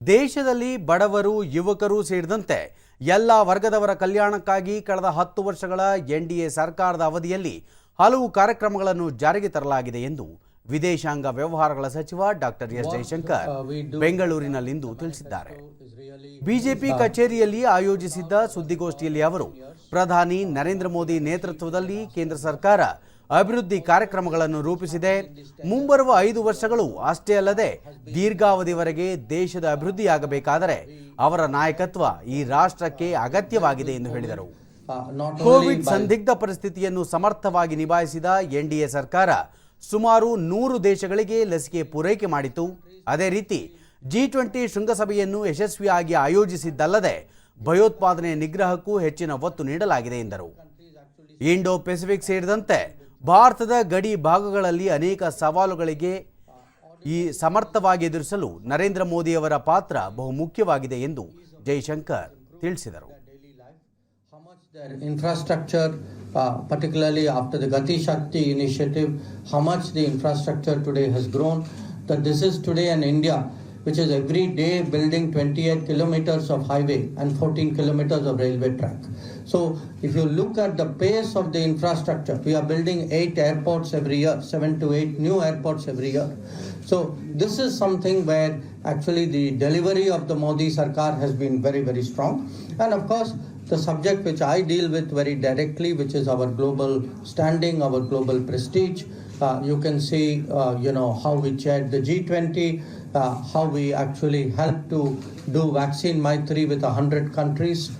ದೇಶದಲ್ಲಿ ಬಡವರು ಯುವಕರು ಸೇರಿದಂತೆ ಎಲ್ಲ ವರ್ಗದವರ ಕಲ್ಯಾಣಕ್ಕಾಗಿ ಕಳೆದ ಹತ್ತು ವರ್ಷಗಳ ಎನ್ಡಿಎ ಸರ್ಕಾರದ ಅವಧಿಯಲ್ಲಿ ಹಲವು ಕಾರ್ಯಕ್ರಮಗಳನ್ನು ಜಾರಿಗೆ ತರಲಾಗಿದೆ ಎಂದು ವಿದೇಶಾಂಗ ವ್ಯವಹಾರಗಳ ಸಚಿವ ಡಾಕ್ಟರ್ ಎಸ್ ಜೈಶಂಕರ್ ಬೆಂಗಳೂರಿನಲ್ಲಿಂದು ತಿಳಿಸಿದ್ದಾರೆ. ಬಿಜೆಪಿ ಕಚೇರಿಯಲ್ಲಿ ಆಯೋಜಿಸಿದ್ದ ಸುದ್ದಿಗೋಷ್ಠಿಯಲ್ಲಿ ಅವರು ಪ್ರಧಾನಿ ನರೇಂದ್ರ ಮೋದಿ ನೇತೃತ್ವದಲ್ಲಿ ಕೇಂದ್ರ ಸರ್ಕಾರ ಅಭಿವೃದ್ಧಿ ಕಾರ್ಯಕ್ರಮಗಳನ್ನು ರೂಪಿಸಿದೆ. ಮುಂಬರುವ ಐದು ವರ್ಷಗಳು ಅಷ್ಟೇ ಅಲ್ಲದೆ ದೀರ್ಘಾವಧಿವರೆಗೆ ದೇಶದ ಅಭಿವೃದ್ಧಿಯಾಗಬೇಕಾದರೆ ಅವರ ನಾಯಕತ್ವ ಈ ರಾಷ್ಟ್ರಕ್ಕೆ ಅಗತ್ಯವಾಗಿದೆ ಎಂದು ಹೇಳಿದರು. Uh, ಕೋವಿಡ್ ಸಂದಿಗ್ಧ ಪರಿಸ್ಥಿತಿಯನ್ನು ಸಮರ್ಥವಾಗಿ ನಿಭಾಯಿಸಿದ ಎನ್ಡಿಎ ಸರ್ಕಾರ ಸುಮಾರು ನೂರು ದೇಶಗಳಿಗೆ ಲಸಿಕೆ ಪೂರೈಕೆ ಮಾಡಿತು. ಅದೇ ರೀತಿ ಜಿ ಟ್ವೆಂಟಿ ಶೃಂಗಸಭೆಯನ್ನು ಯಶಸ್ವಿಯಾಗಿ ಆಯೋಜಿಸಿದ್ದಲ್ಲದೆ ಭಯೋತ್ಪಾದನೆ ನಿಗ್ರಹಕ್ಕೂ ಹೆಚ್ಚಿನ ಒತ್ತು ನೀಡಲಾಗಿದೆ ಎಂದರು. ಇಂಡೋ ಪೆಸಿಫಿಕ್ ಸೇರಿದಂತೆ ಭಾರತದ ಗಡಿ ಭಾಗಗಳಲ್ಲಿ ಅನೇಕ ಸವಾಲುಗಳಿಗೆ ಈ ಸಮರ್ಥವಾಗಿ ಎದುರಿಸಲು ನರೇಂದ್ರ ಮೋದಿಯವರ ಪಾತ್ರ ಬಹುಮುಖ್ಯವಾಗಿದೆ ಎಂದು ಜೈಶಂಕರ್ ತಿಳಿಸಿದರು. Infrastructure particularly after the Gati Shakti initiative how much the infrastructure today has grown this is today on India which is every day building 28 kilometers of highway and 14 kilometers of railway track. So if you look at the pace of the infrastructure, we are building eight airports every year, seven to eight new airports every year. So this is something where actually the delivery of the Modi Sarkar has been very, very strong. And of course, the subject which I deal with very directly, which is our global standing, our global prestige. Uh, you can see, uh, you know, how we chaired the G20, uh, Uh, how we actually helped to do vaccine Maitri with 100 countries.